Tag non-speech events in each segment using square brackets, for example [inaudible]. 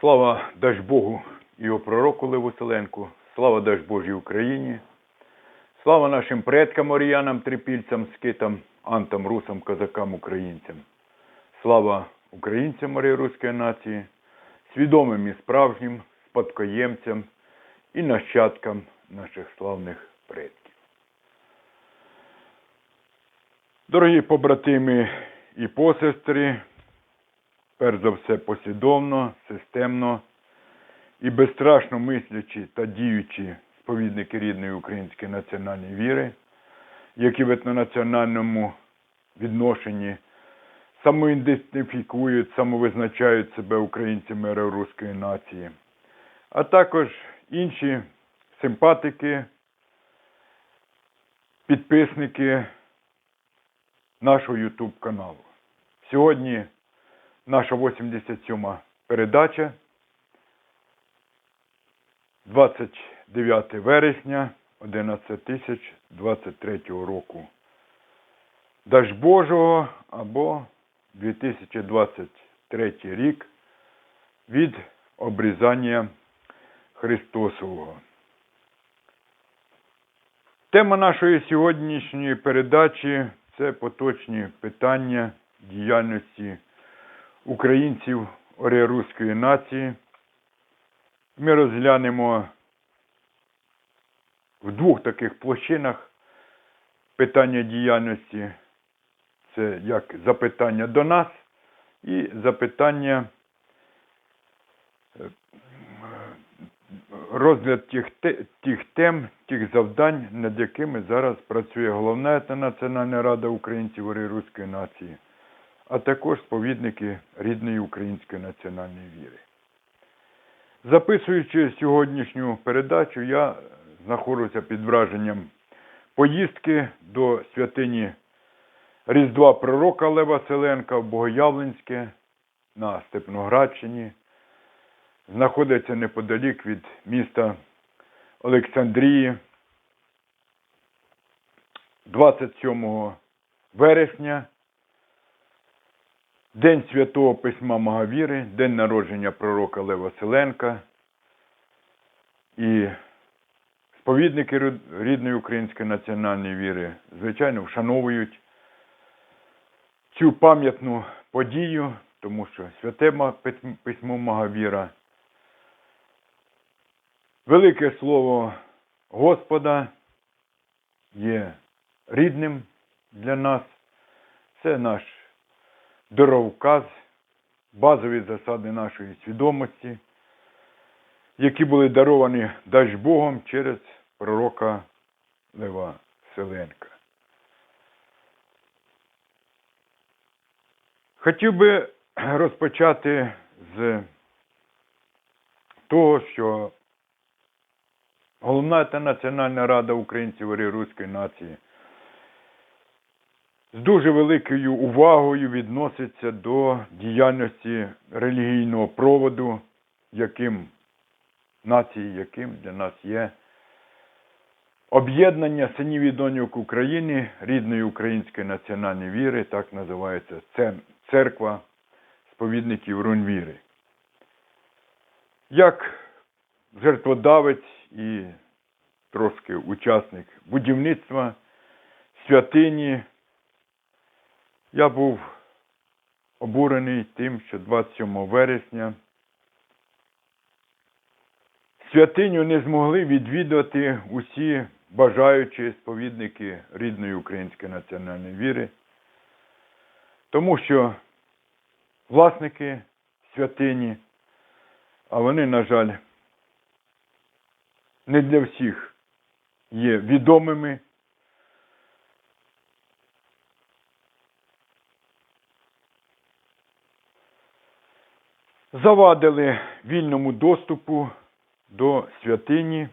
Слава дасть Богу і його пророку Леву Селенку, слава дасть Божій Україні, слава нашим предкам, оріянам, трипільцям, скитам, антам, русам, козакам, українцям. Слава українцям морі руської нації, свідомим і справжнім спадкоємцям і нащадкам наших славних предків. Дорогі побратими і посестри, перш за все послідовно, системно і безстрашно мислячі та діючі сповідники рідної української національної віри, які в етнонаціональному відношенні самоідентифікують, самовизначають себе українцями руської нації, а також інші симпатики, підписники нашого YouTube каналу. Сьогодні наша 87-ма передача. 29 вересня 11 року. Даж Божого або 2023 рік від обрізання Христосового. Тема нашої сьогоднішньої передачі це поточні питання діяльності українців оріаруської нації. Ми розглянемо в двох таких площинах питання діяльності. Це як запитання до нас і запитання е, розгляд тих, тих тем, тих завдань, над якими зараз працює головна Національна Рада українців Руської нації, а також сповідники рідної української національної віри. Записуючи сьогоднішню передачу, я знаходжуся під враженням поїздки до святині Різдва Пророка Лева Селенка в Богоявленське на Степноградщині. Знаходиться неподалік від міста Олександрії. 27 вересня, День Святого Письма Магавіри, день народження пророка Лева Селенка. І сповідники рідної української національної віри, звичайно, вшановують цю пам'ятну подію, тому що святе письмо Магавіра, велике слово Господа є рідним для нас. Це наш дороговказ, базові засади нашої свідомості, які були даровані дасть Богом через пророка Лева Селенка. Хотів би розпочати з того, що Головна та Національна Рада українців і Руської нації з дуже великою увагою відноситься до діяльності релігійного проводу, яким нації, яким для нас є об'єднання синів і доньок України рідної української національної віри, так називається церква сповідників Рунвіри. Як жертводавець і трошки учасник будівництва святині, я був обурений тим, що 27 вересня святиню не змогли відвідати усі бажаючі сповідники рідної української національної віри, тому що власники святині, а вони, на жаль, не для всіх є відомими. Завадили вільному доступу до святині.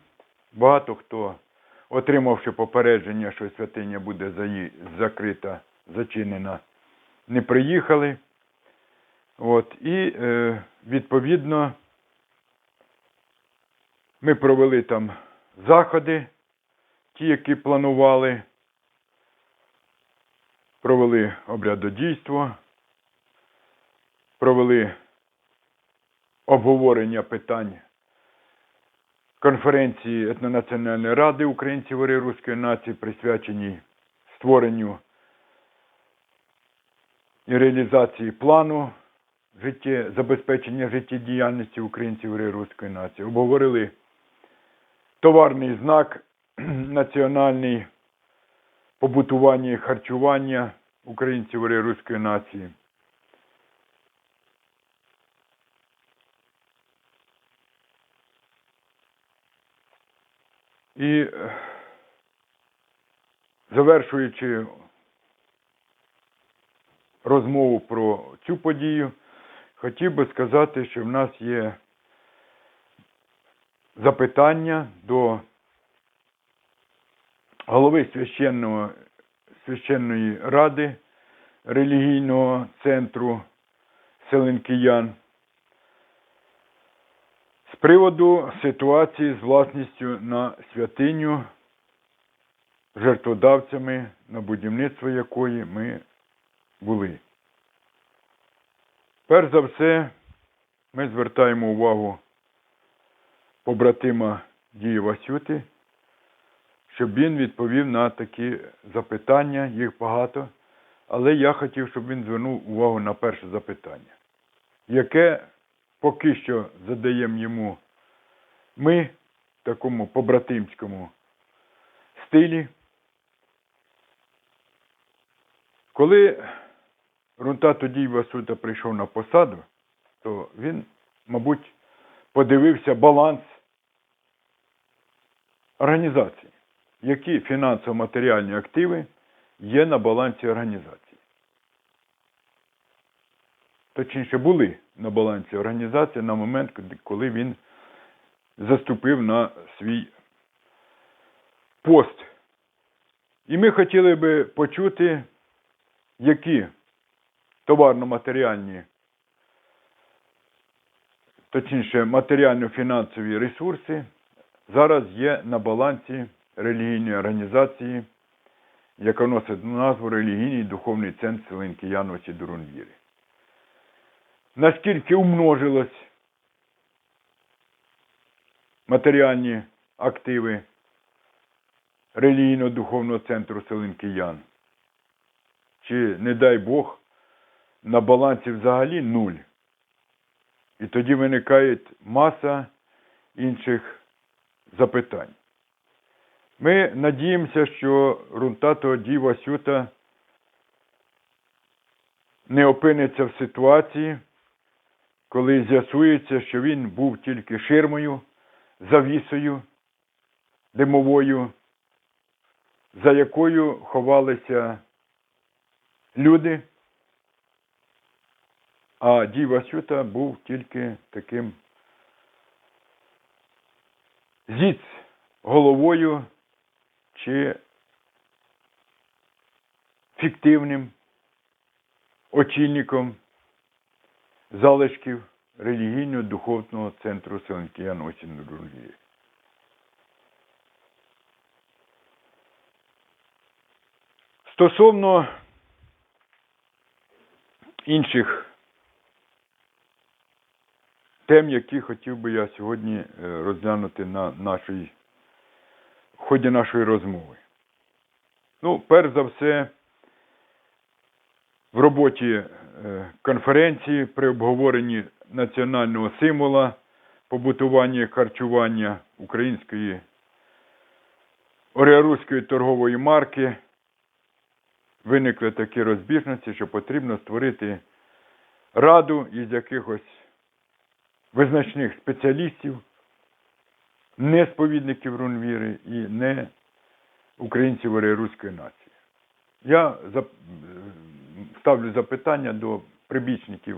Багато хто, отримавши попередження, що святиня буде закрита, зачинена, не приїхали. От, і е, відповідно ми провели там заходи, ті, які планували, провели обрядодійство, провели обговорення питань конференції Етнонаціональної ради українців і руської нації, присвяченій створенню і реалізації плану життє, забезпечення життєдіяльності українців і руської нації. Обговорили товарний знак [clears throat] національний побутування і харчування українців і руської нації. І е, завершуючи розмову про цю подію, хотів би сказати, що в нас є запитання до голови священного, священної ради релігійного центру Селенкиян приводу ситуації з власністю на святиню, жертводавцями, на будівництво якої ми були. Перш за все, ми звертаємо увагу побратима Дії Васюти, щоб він відповів на такі запитання, їх багато, але я хотів, щоб він звернув увагу на перше запитання, яке поки що задаємо йому ми в такому побратимському стилі. Коли Рунтато Дій Васюта прийшов на посаду, то він, мабуть, подивився баланс організації, які фінансово-матеріальні активи є на балансі організації. Точніше, були на балансі організації на момент, коли він заступив на свій пост. І ми хотіли би почути, які товарно-матеріальні, точніше, матеріально-фінансові ресурси зараз є на балансі релігійної організації, яка носить назву Релігійний духовний центр Селенки Яновичі Дурунвіри. Наскільки умножилось матеріальні активи релігійно-духовного центру Селенки Ян? Чи, не дай Бог, на балансі взагалі нуль? І тоді виникає маса інших запитань. Ми надіємося, що Рунтато Ді Васюта не опиниться в ситуації, коли з'ясується, що він був тільки ширмою, завісою димовою, за якою ховалися люди, а Дій Васюта був тільки таким зіц головою чи фіктивним очільником залишків релігійно-духовного центру Селенкіян Осінурулії. Стосовно інших тем, які хотів би я сьогодні е, розглянути на нашій, в ході нашої розмови. Ну, перш за все, в роботі е, конференції при обговоренні національного символа побутування і харчування української оріаруської торгової марки виникли такі розбіжності, що потрібно створити раду із якихось визначних спеціалістів, не сповідників рунвіри і не українців оріаруської нації. Я ставлю запитання до прибічників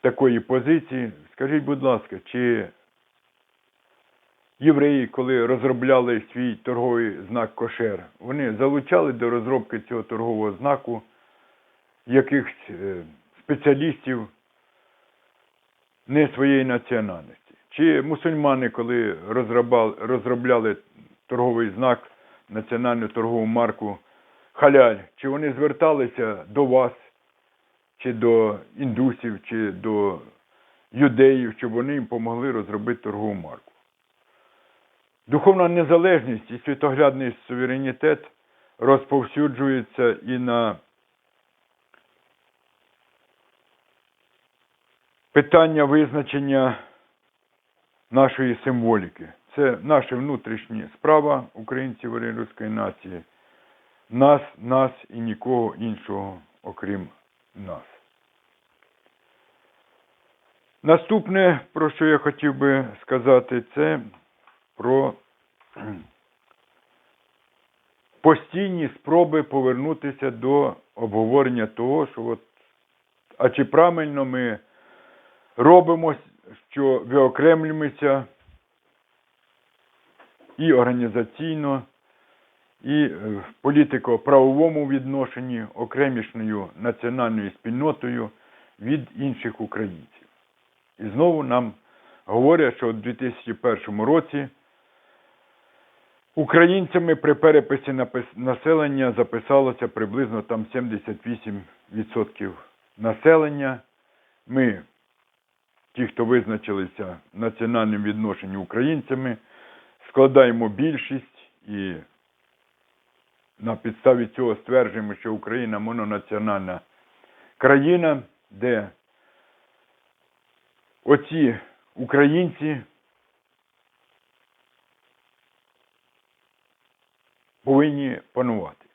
такої позиції. Скажіть, будь ласка, чи євреї, коли розробляли свій торговий знак кошер, вони залучали до розробки цього торгового знаку якихось е, спеціалістів не своєї національності? Чи мусульмани, коли розробляли, розробляли торговий знак, національну торгову марку халяль, чи вони зверталися до вас, чи до індусів, чи до юдеїв, щоб вони їм помогли розробити торгову марку. Духовна незалежність і світоглядний суверенітет розповсюджується і на питання визначення нашої символіки. Це наша внутрішня справа українців руської нації. Нас, нас і нікого іншого, окрім нас. Наступне, про що я хотів би сказати, це про [clears throat] постійні спроби повернутися до обговорення того, що от, а чи правильно ми робимо, що виокремлюємося і організаційно, і е, політико-правовому відношенні окремішною національною спільнотою від інших українців. І знову нам говорять, що у 2001 році українцями при переписі населення записалося приблизно там 78% населення. Ми, ті, хто визначилися в національному відношенні українцями, складаємо більшість і на підставі цього стверджуємо, що Україна мононаціональна країна, де оці українці повинні панувати.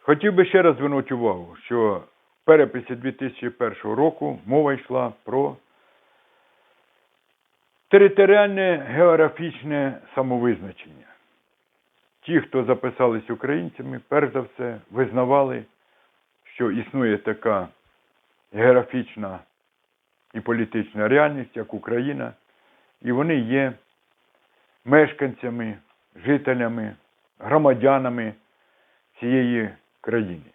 Хотів би ще раз звернути увагу, що в переписі 2001 року мова йшла про територіальне географічне самовизначення. Ті, хто записались українцями, перш за все визнавали, що існує така географічна і політична реальність, як Україна, і вони є мешканцями, жителями, громадянами цієї країни.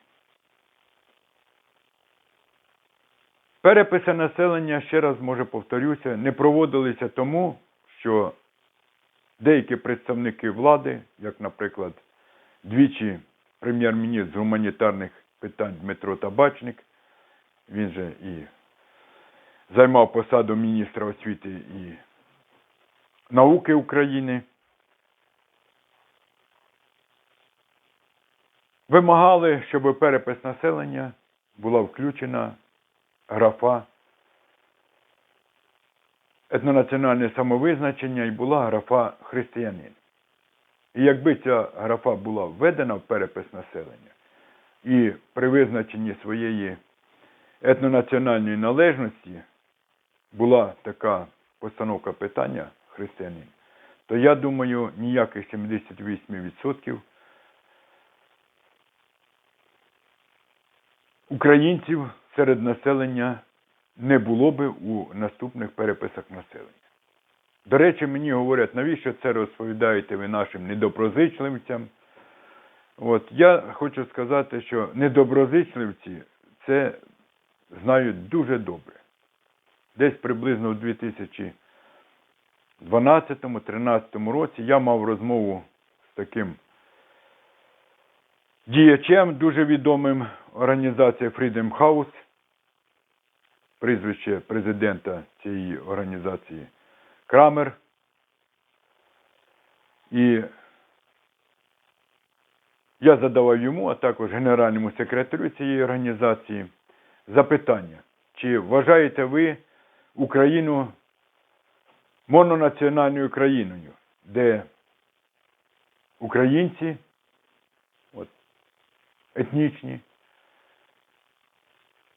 Переписи населення, ще раз може повторюся, не проводилися тому, що деякі представники влади, як, наприклад, двічі прем'єр-міністр з гуманітарних питань Дмитро Табачник, він же і займав посаду міністра освіти і науки України, вимагали, щоб перепис населення була включена графа етнонаціональне самовизначення і була графа християнин. І якби ця графа була введена в перепис населення і при визначенні своєї етнонаціональної належності була така постановка питання християнин, то я думаю, ніяких 78% українців серед населення не було би у наступних переписах населення. До речі, мені говорять, навіщо це розповідаєте ви нашим недоброзичливцям? От я хочу сказати, що недоброзичливці це знають дуже добре. Десь приблизно в 2012-13 році я мав розмову з таким діячем, дуже відомим організації Freedom House, прізвище президента цієї організації Крамер. І я задавав йому, а також генеральному секретарю цієї організації запитання, чи вважаєте ви Україну мононаціональною країною, де українці от, етнічні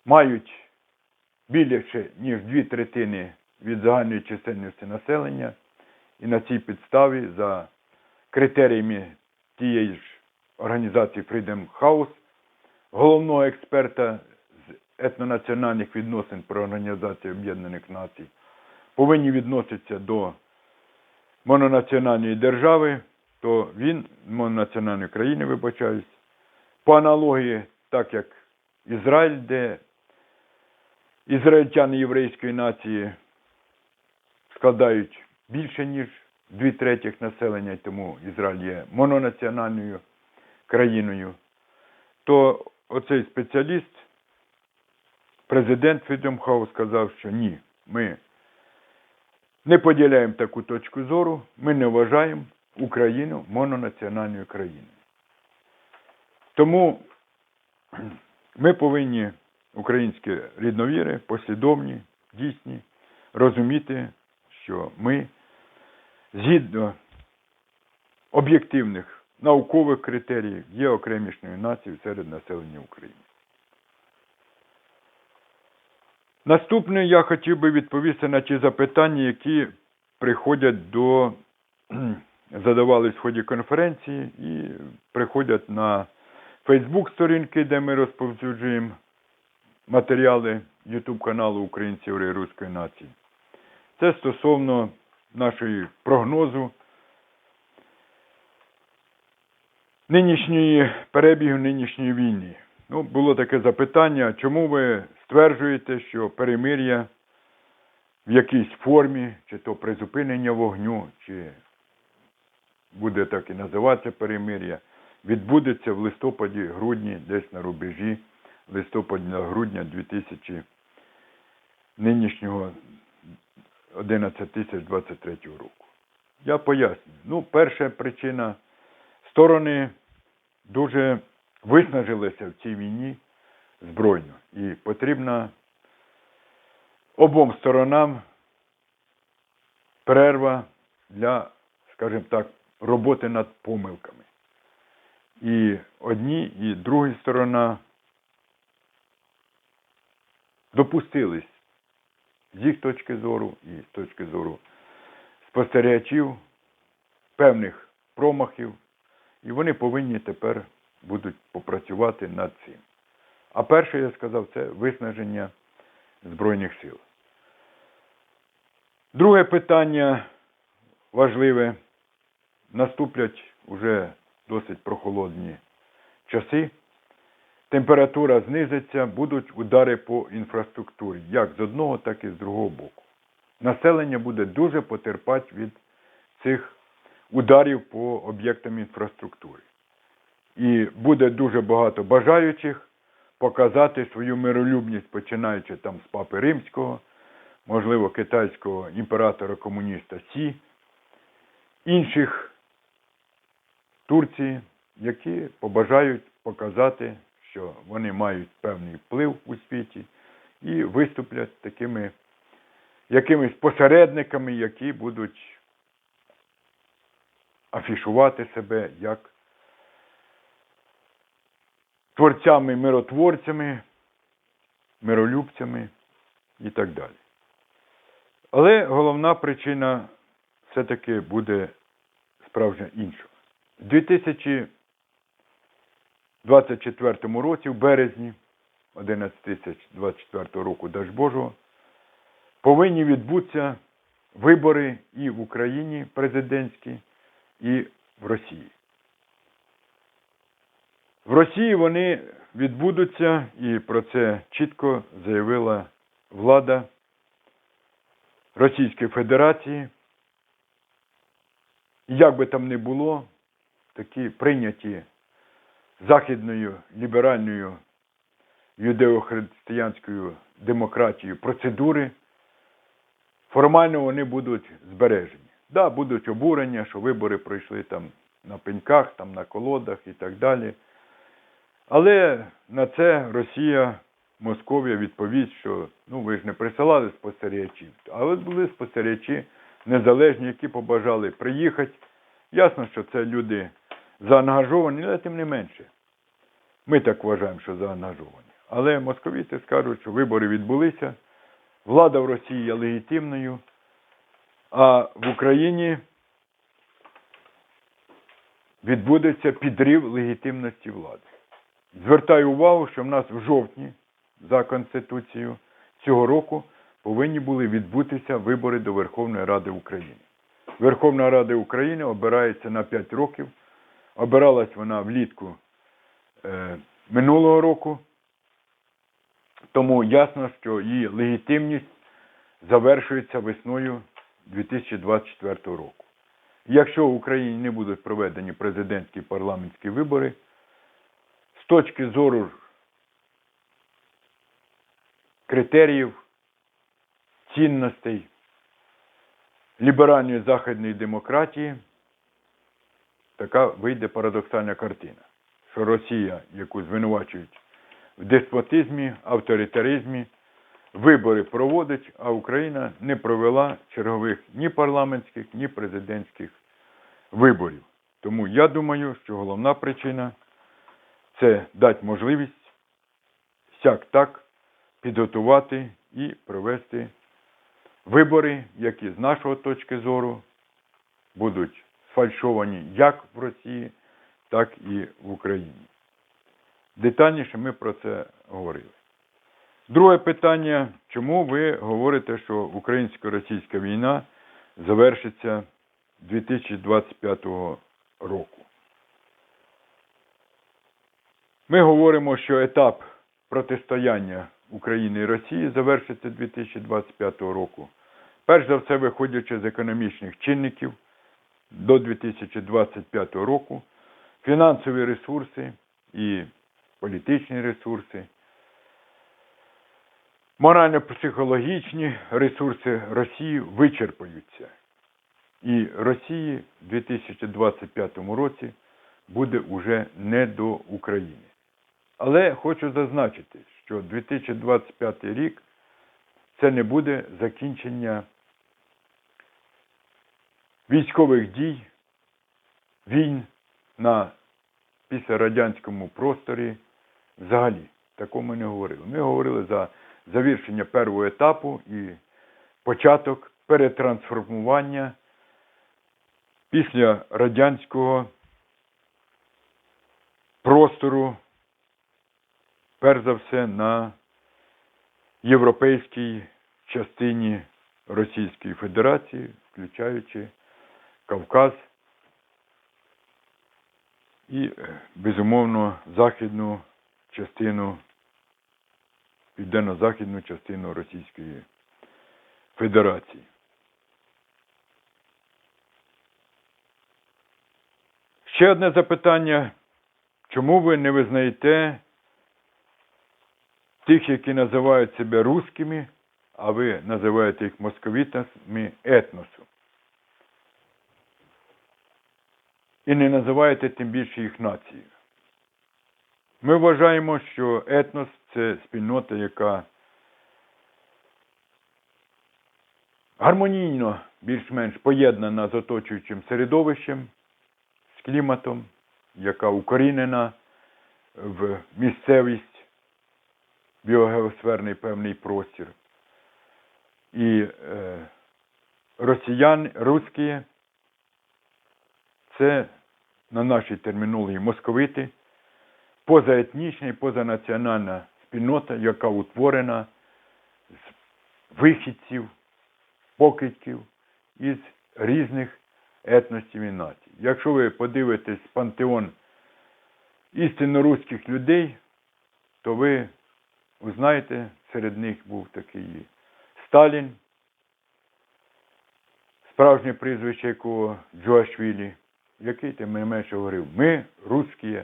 мають більше, ніж дві третини від загальної чисельності населення, і на цій підставі за критеріями тієї ж організації Freedom House, головного експерта з етнонаціональних відносин про Організацію Об'єднаних Націй, повинні відноситися до мононаціональної держави, то він, мононаціональної країни, вибачаюсь, по аналогії, так як Ізраїль, де ізраїльтяни єврейської нації складають більше, ніж дві третіх населення, тому Ізраїль є мононаціональною країною, то оцей спеціаліст, президент House сказав, що ні, Ми не поділяємо таку точку зору, ми не вважаємо Україну мононаціональною країною. Тому ми повинні, українські рідновіри, послідовні, дійсні, розуміти, що ми згідно об'єктивних наукових критеріїв є окремішною нацією серед населення України. Наступне я хотів би відповісти на ті запитання, які приходять до задавались в ході конференції і приходять на Фейсбук сторінки, де ми розповсюджуємо матеріали YouTube каналу Українців і Руської нації. Це стосовно нашої прогнозу нинішньої перебігу нинішньої війни. Ну, було таке запитання, чому ви стверджуєте, що перемир'я в якійсь формі, чи то призупинення вогню, чи буде так і називатися перемир'я, відбудеться в листопаді-грудні, десь на рубежі листопада-грудня 2000 нинішнього 11 року. Я поясню. Ну, перша причина сторони дуже виснажилися в цій війні збройно. І потрібна обом сторонам перерва для, скажімо так, роботи над помилками. І одні, і друга сторона допустились з їх точки зору і з точки зору спостерігачів певних промахів, і вони повинні тепер будуть попрацювати над цим. А перше, я сказав, це виснаження Збройних сил. Друге питання важливе. Наступлять уже досить прохолодні часи. Температура знизиться, будуть удари по інфраструктурі, як з одного, так і з другого боку. Населення буде дуже потерпати від цих ударів по об'єктам інфраструктури. І буде дуже багато бажаючих показати свою миролюбність, починаючи там з Папи Римського, можливо, китайського імператора-комуніста Сі, інших Турції, які побажають показати, що вони мають певний вплив у світі і виступлять такими якимись посередниками, які будуть афішувати себе як творцями, миротворцями, миролюбцями і так далі. Але головна причина все-таки буде справжня інша. 2000 24-му році, в березні 11 тисяч 24 року Даж Божого, повинні відбутися вибори і в Україні президентські, і в Росії. В Росії вони відбудуться, і про це чітко заявила влада Російської Федерації. Як би там не було, такі прийняті західною ліберальною юдео-християнською демократією процедури, формально вони будуть збережені. Да, будуть обурення, що вибори пройшли там на пеньках, там на колодах і так далі. Але на це Росія, Московія відповість, що ну ви ж не присилали спостерігачів, але були спостерігачі незалежні, які побажали приїхати. Ясно, що це люди заангажовані, але тим не менше. Ми так вважаємо, що заангажовані. Але московіти скажуть, що вибори відбулися, влада в Росії є легітимною, а в Україні відбудеться підрив легітимності влади. Звертаю увагу, що в нас в жовтні за Конституцією цього року повинні були відбутися вибори до Верховної Ради України. Верховна Рада України обирається на 5 років. Обиралась вона влітку е, минулого року, тому ясно, що її легітимність завершується весною 2024 року. Якщо в Україні не будуть проведені президентські і парламентські вибори, з точки зору критеріїв цінностей ліберальної західної демократії, така вийде парадоксальна картина, що Росія, яку звинувачують в деспотизмі, авторитаризмі, вибори проводить, а Україна не провела чергових ні парламентських, ні президентських виборів. Тому я думаю, що головна причина це дати можливість всяк так підготувати і провести вибори, які з нашого точки зору будуть сфальшовані як в Росії, так і в Україні. Детальніше ми про це говорили. Друге питання, чому ви говорите, що українсько-російська війна завершиться 2025 року? Ми говоримо, що етап протистояння України і Росії завершиться 2025 року. Перш за все, виходячи з економічних чинників до 2025 року, фінансові ресурси і політичні ресурси, морально-психологічні ресурси Росії вичерпаються. І Росії в 2025 році буде уже не до України. Але хочу зазначити, що 2025 рік це не буде закінчення військових дій, війн на післярадянському просторі взагалі. Такому не говорили. Ми говорили за завершення першого етапу і початок перетрансформування після радянського простору, перш за все, на європейській частині Російської Федерації, включаючи Кавказ і, е, безумовно, західну частину, південно-західну частину Російської Федерації. Ще одне запитання. Чому ви не визнаєте тих, які називають себе русскими, а ви називаєте їх московітами етносу? І не називаєте тим більше їх нацією. Ми вважаємо, що етнос це спільнота, яка гармонійно більш-менш поєднана з оточуючим середовищем, з кліматом, яка укорінена в місцевість, біогеосферний певний простір. І е, росіян, русські це на нашій термінології московити, позаетнічна і позанаціональна спільнота, яка утворена з вихідців, покидьків із різних етносів і націй. Якщо ви подивитесь пантеон істинно руських людей, то ви узнаєте, серед них був такий Сталін, справжнє прізвище якого Джоашвілі, який тим не менше говорив, ми русські.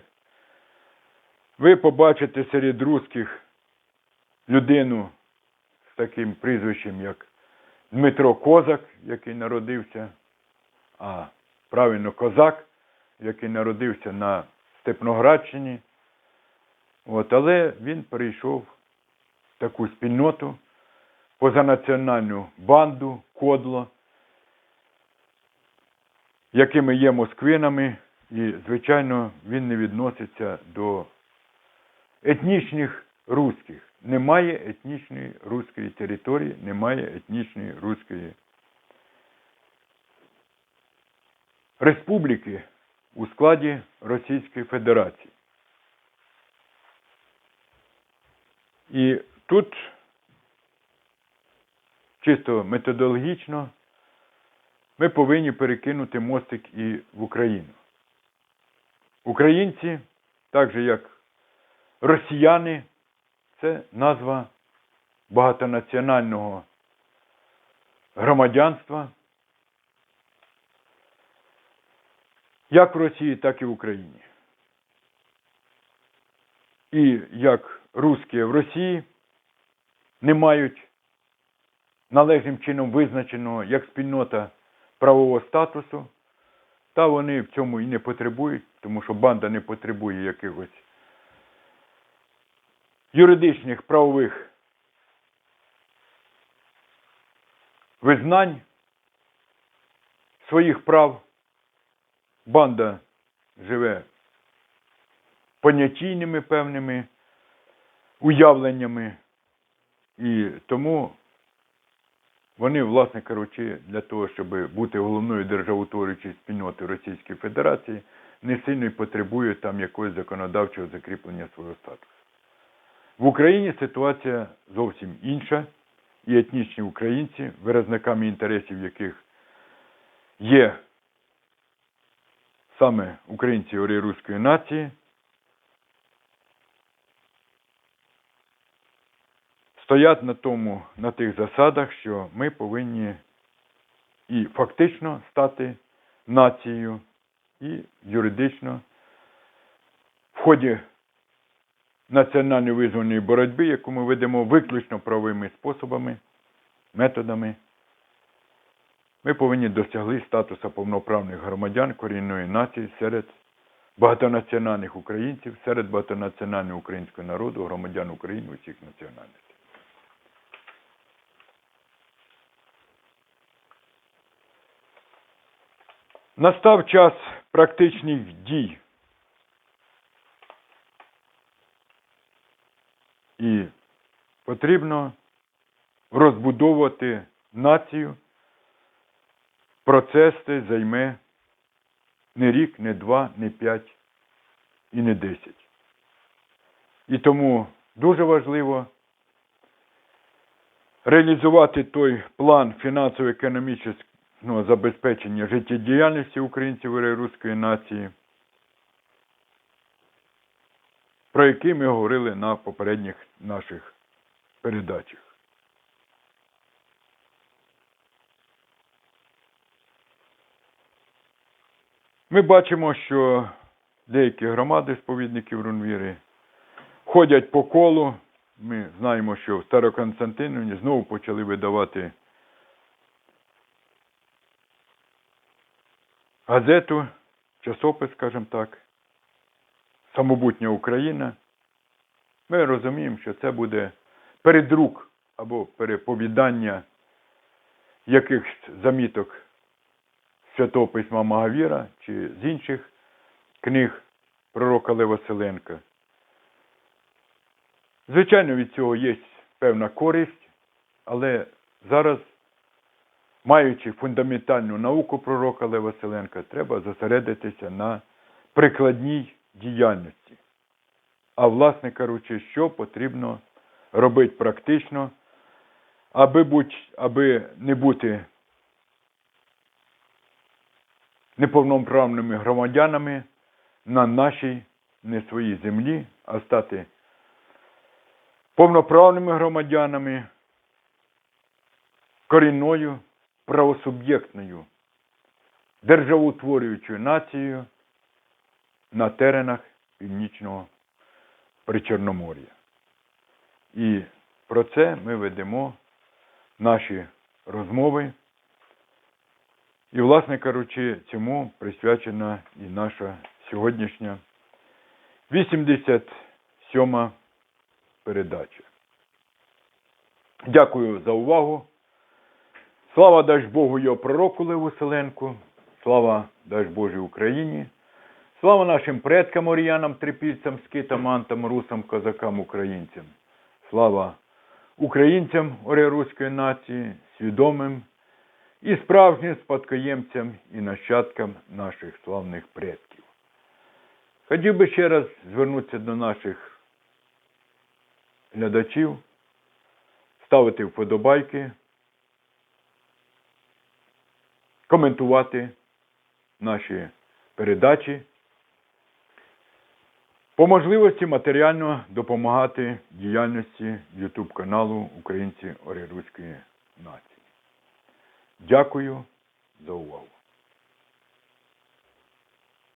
Ви побачите серед русських людину з таким прізвищем, як Дмитро Козак, який народився, а правильно козак, який народився на Степноградщині. От, але він перейшов в таку спільноту, позанаціональну банду, кодло, якими є москвинами, і, звичайно, він не відноситься до етнічних русських. Немає етнічної руської території, немає етнічної руської республіки у складі Російської Федерації. І тут чисто методологічно ми повинні перекинути мостик і в Україну. Українці, так же як росіяни, це назва багатонаціонального громадянства, як в Росії, так і в Україні. І як русські в Росії не мають належним чином визначеного як спільнота правового статусу, та вони в цьому і не потребують, тому що банда не потребує якихось юридичних правових визнань своїх прав. Банда живе понятійними певними уявленнями, і тому вони, власне кажучи, для того, щоб бути головною державотворюючою спільнотою Російської Федерації, не сильно й потребують там якогось законодавчого закріплення свого статусу. В Україні ситуація зовсім інша, і етнічні українці, виразниками інтересів яких є саме українці руської нації, стоять на тому, на тих засадах, що ми повинні і фактично стати нацією, і юридично в ході національно визвольної боротьби, яку ми ведемо виключно правовими способами, методами, ми повинні досягли статусу повноправних громадян корінної нації серед багатонаціональних українців, серед багатонаціонального українського народу, громадян України усіх національностей. Настав час практичних дій. І потрібно розбудовувати націю. Процес цей займе не рік, не два, не п'ять і не десять. І тому дуже важливо реалізувати той план фінансово-економічного забезпечення життєдіяльності українців і руської нації, про який ми говорили на попередніх наших передачах. Ми бачимо, що деякі громади сповідників Рунвіри ходять по колу. Ми знаємо, що в Староконстантинові знову почали видавати газету, часопис, скажімо так, Самобутня Україна. Ми розуміємо, що це буде передрук або переповідання якихось заміток Святого Письма Магавіра чи з інших книг пророка Лева Василенка. Звичайно, від цього є певна користь, але зараз, маючи фундаментальну науку пророка Лева Василенка, треба зосередитися на прикладній діяльності. А, власне кажучи, що потрібно робити практично, аби, будь, аби не бути неповноправними громадянами на нашій не своїй землі, а стати повноправними громадянами корінною правосуб'єктною державоутворюючою нацією на теренах Північного Причорномор'я. І про це ми ведемо наші розмови. І, власне кажучи, цьому присвячена і наша сьогоднішня 87 передача. Дякую за увагу. Слава дасть Богу його пророку Леву Селенку, слава дасть Божій Україні, слава нашим предкам оріянам, трипільцям, скитам, антам, русам, козакам, українцям. Слава українцям оріаруської нації, свідомим і справжнім спадкоємцям і нащадкам наших славних предків. Хотів би ще раз звернутися до наших глядачів, ставити вподобайки, коментувати наші передачі, по можливості матеріально допомагати діяльності YouTube каналу Українці Оріруської нації. Дякую за увагу.